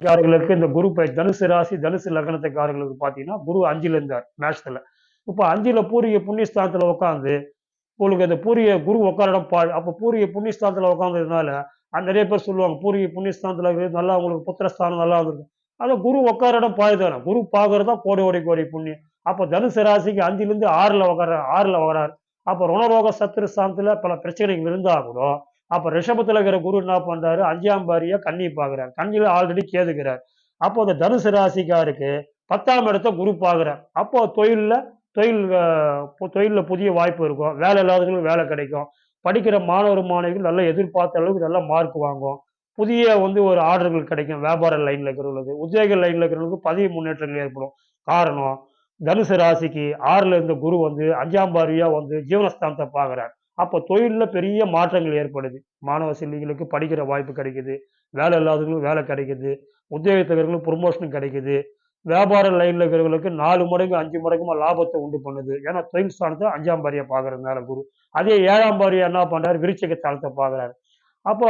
ராசிக்காரர்களுக்கு இந்த குரு பயிற்சி தனுசு ராசி தனுசு லக்னத்துக்காரர்களுக்கு பார்த்தீங்கன்னா குரு அஞ்சில் இருந்தார் மேட்ச்ல இப்போ அஞ்சில் பூரிய புண்ணியஸ்தானத்தில் உட்காந்து உங்களுக்கு அந்த பூரிய குரு உட்கார இடம் பாழ் அப்போ பூரிய புண்ணியஸ்தானத்தில் உட்காந்ததுனால நிறைய பேர் சொல்லுவாங்க பூரிய புண்ணியஸ்தானத்தில் நல்லா உங்களுக்கு புத்திரஸ்தானம் நல்லா இருந்திருக்கு. அதை குரு உட்கார இடம் பாழ்தானே குரு பார்க்கறது தான் கோடி கோடி கோடி புண்ணியம். அப்போ தனுசு ராசிக்கு அஞ்சிலேருந்து ஆறில் உட்கார ஆறில் வராரு அப்போ ருணரோக சத்துரு ஸ்தானத்தில் பல பிரச்சனைகள் இருந்தால் கூட அப்போ ரிஷபத்தில் இருக்கிற குரு என்ன பண்ணுறாரு அஞ்சாம் பாரியை கண்ணி பார்க்குறார் கண்ணியில் ஆல்ரெடி கேதுக்கிறார் அப்போ அந்த தனுசு ராசிக்காருக்கு பத்தாம் இடத்த குரு பார்க்குறார் அப்போ தொழிலில் தொழில் தொழிலில் புதிய வாய்ப்பு இருக்கும். வேலை இல்லாதவங்களுக்கு வேலை கிடைக்கும். படிக்கிற மாணவர் மாணவிகள் நல்லா எதிர்பார்த்த அளவுக்கு நல்ல மார்க் வாங்கும். புதிய வந்து ஒரு ஆர்டர்கள் கிடைக்கும். வியாபார லைனில் இருக்கிறவங்களுக்கு. உத்தியோக லைனில் இருக்கிறவங்களுக்கு பதவி முன்னேற்றங்கள் ஏற்படும். காரணம் தனுசு ராசிக்கு ஆறில் இருந்த குரு வந்து அஞ்சாம் பாரியா வந்து ஜீவனஸ்தானத்தை பார்க்குறார் அப்போ தொழிலில் பெரிய மாற்றங்கள் ஏற்படுது. மாணவ செல்விகளுக்கு படிக்கிற வாய்ப்பு கிடைக்குது. வேலை இல்லாதவங்களுக்கு வேலை கிடைக்குது. உத்தியோகத்தில் ப்ரொமோஷன் கிடைக்குது. வியாபார லைனில் இருக்கிறவங்களுக்கு நாலு மடங்கு அஞ்சு மடங்குமா லாபத்தை உண்டு பண்ணுது. ஏன்னா தொழில் ஸ்தானத்தை அஞ்சாம் பாரியை பார்க்குறதுனால குரு. அதே ஏழாம் பாரியை என்ன பண்ணுறாரு விருச்சிக ஸ்தானத்தை பார்க்குறாரு அப்போ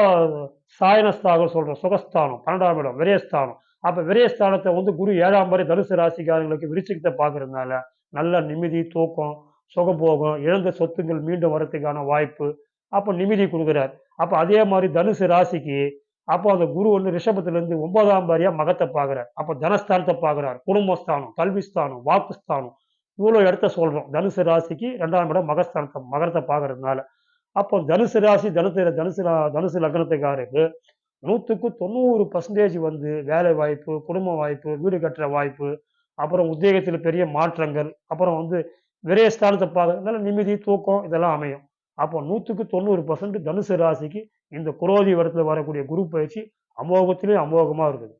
சாயனஸ்தானம் சொல்கிறோம் சுகஸ்தானம் பன்னெண்டாம் இடம் விரயஸ்தானம். அப்போ விரயஸ்தானத்தை வந்து குரு ஏழாம் பாரி தனுசு ராசிக்காரங்களுக்கு விருச்சிகத்தை பார்க்குறதுனால நல்ல நிம்மதி தூக்கம் சுகபோகம் இழந்த சொத்துங்கள் மீண்டும் வரத்துக்கான வாய்ப்பு. அப்போ நிமிதி கொடுக்குறார். அப்போ அதே மாதிரி தனுசு ராசிக்கு அப்போ அந்த குரு வந்து ரிஷபத்திலேருந்து ஒன்பதாம் பாரியா மகத்தை பார்க்குறார். அப்போ தனஸ்தானத்தை பார்க்குறார். குடும்பஸ்தானம் கல்விஸ்தானம் வாக்குஸ்தானம் இவ்வளோ இடத்த சொல்கிறோம் தனுசு ராசிக்கு ரெண்டாம் இடம் மகஸ்தானத்தை மகரத்தை பார்க்கறதுனால. அப்போ தனுசு ராசி தனுசு தனுசு தனுசு லக்னத்துக்காருக்கு நூற்றுக்கு தொண்ணூறு பர்சன்டேஜ் வந்து வேலை வாய்ப்பு குடும்ப வாய்ப்பு வீடு கட்டுற வாய்ப்பு அப்புறம் உத்தியோகத்தில் பெரிய மாற்றங்கள் அப்புறம் வந்து விரயஸ்தானத்தை பார்க்கறதுனால நிம்மதி தூக்கம் இதெல்லாம் அமையும். அப்போ நூற்றுக்கு தொண்ணூறு பர்சன்ட் தனுசு ராசிக்கு இந்த குரோதி வருடத்தில் வரக்கூடிய குரு பயிற்சி அமோகத்திலே அமோகமாக இருக்குது.